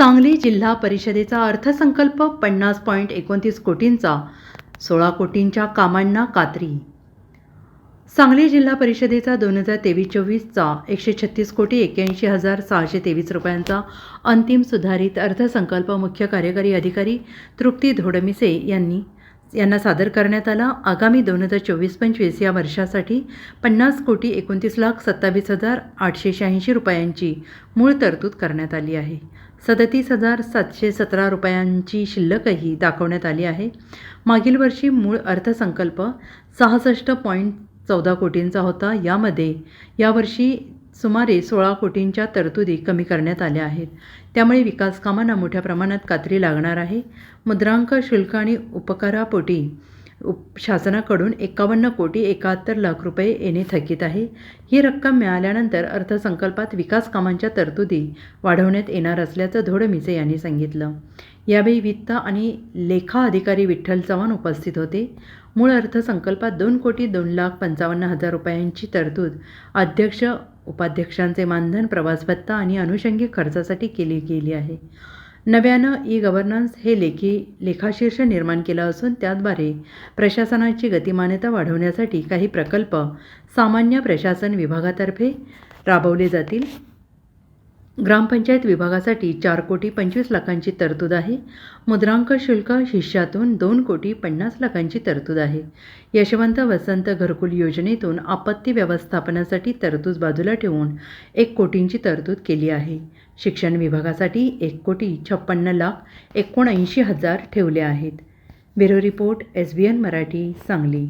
सांगली जिल्हा परिषदेचा अर्थसंकल्प पन्नास पॉईंट एकोणतीस कोटींचा सोळा कोटींच्या कामांना कात्री. सांगली जिल्हा परिषदेचा दोन हजार तेवीस चोवीसचा एकशे छत्तीस कोटी एक्क्याऐंशी हजार सहाशे तेवीस रुपयांचा अंतिम सुधारित अर्थसंकल्प मुख्य कार्यकारी अधिकारी तृप्ती धोडमिसे यांनी यांना सादर करण्यात आला. आगामी दोन हजार चोवीस पंचवीस या वर्षासाठी पन्नास कोटी एकोणतीस लाख सत्तावीस हजार आठशे शहाऐंशी रुपयांची मूळ तरतूद करण्यात आली आहे. सदतीस हजार सातशे सतरा रुपयांची शिल्लकही दाखवण्यात आली आहे. मागील वर्षी मूळ अर्थसंकल्प सहासष्ट पॉईंट चौदा कोटींचा होता. यामध्ये यावर्षी सुमारे सोळा कोटींच्या तरतुदी कमी करण्यात आल्या आहेत. त्यामुळे विकास कामांना मोठ्या प्रमाणात कात्री लागणार आहे. मुद्रांक शुल्क आणि उपकारापोटी उप शासनाकडून एकावन्न कोटी एकाहत्तर लाख रुपये येणे थकीत आहे. ही रक्कम मिळाल्यानंतर अर्थसंकल्पात विकास कामांच्या तरतुदी वाढवण्यात येणार असल्याचं धोडमिसे यांनी सांगितलं. यावेळी वित्त आणि लेखा अधिकारी विठ्ठल चव्हाण उपस्थित होते. मूळ अर्थसंकल्पात दोन कोटी दोन लाख पंचावन्न हजार रुपयांची तरतूद अध्यक्ष उपाध्यक्षांचे मानधन प्रवास भत्ता आणि अनुषंगिक खर्चासाठी केली गेली आहे. नव्यानं ई गव्हर्नन्स हे लेखी लेखाशीर्ष निर्माण केलं असून त्याद्वारे प्रशासनाची गतिमानता वाढवण्यासाठी काही प्रकल्प सामान्य प्रशासन विभागातर्फे राबवले जातील. ग्रामपंचायत विभागासाठी चार कोटी पंचवीस लाखांची तरतूद आहे. मुद्रांक शुल्क शिष्यातून दोन कोटी पन्नास लाखांची तरतूद आहे. यशवंत वसंत घरकुल योजनेतून आपत्ती व्यवस्थापनासाठी तरतूद बाजूला ठेवून एक कोटींची तरतूद केली आहे. शिक्षण विभागासाठी एक कोटी छप्पन्न लाख एकोणऐंशी हजार ठेवले आहेत. Bureau report S B N Marathi Sangli.